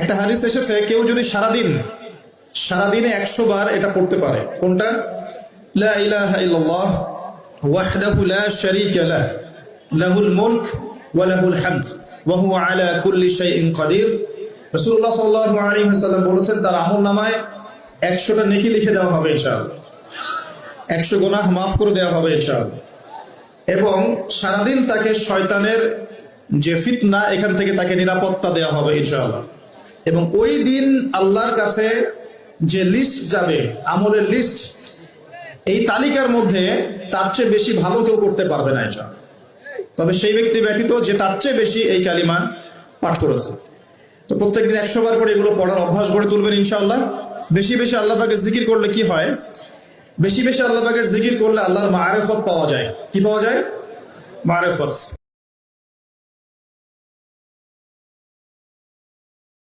একটা হাদিস এসেছে, কেউ যদি সারাদিন, সারাদিনে একশো বার এটা পড়তে পারে, কোনটা? লা লাহ ওয়া বলেছেন, তার আমলনামায় 100টা নেকি লিখে দেওয়া হবে ইনশাআল্লাহ। 100 গুনাহ মাফ করে দেওয়া হবে এবং সারাদিন তাকে শয়তানের যে ফিতনা, এখান থেকে তাকে নিরাপত্তা দেওয়া হবে ইনশাআল্লাহ। এবং ওই দিন আল্লাহর কাছে যে লিস্ট যাবে, আমলের লিস্ট এই তালিকার মধ্যে তার চেয়ে বেশি ভালো কেউ করতে পারবে না এটা। তবে সেই ব্যক্তি ব্যতীত যে তার চেয়ে বেশি এই কালিমা পাঠ করেছে। তো প্রত্যেকদিন একশো বার করে এগুলো পড়ার অভ্যাস গড়ে তুলবেন ইনশাআল্লাহ। বেশি বেশি আল্লাহ পাকের জিকির করলে কি হয়? বেশি বেশি আল্লাহ পাকের জিকির করলে আল্লাহর মারেফত পাওয়া যায়। কি পাওয়া যায়? মারেফত।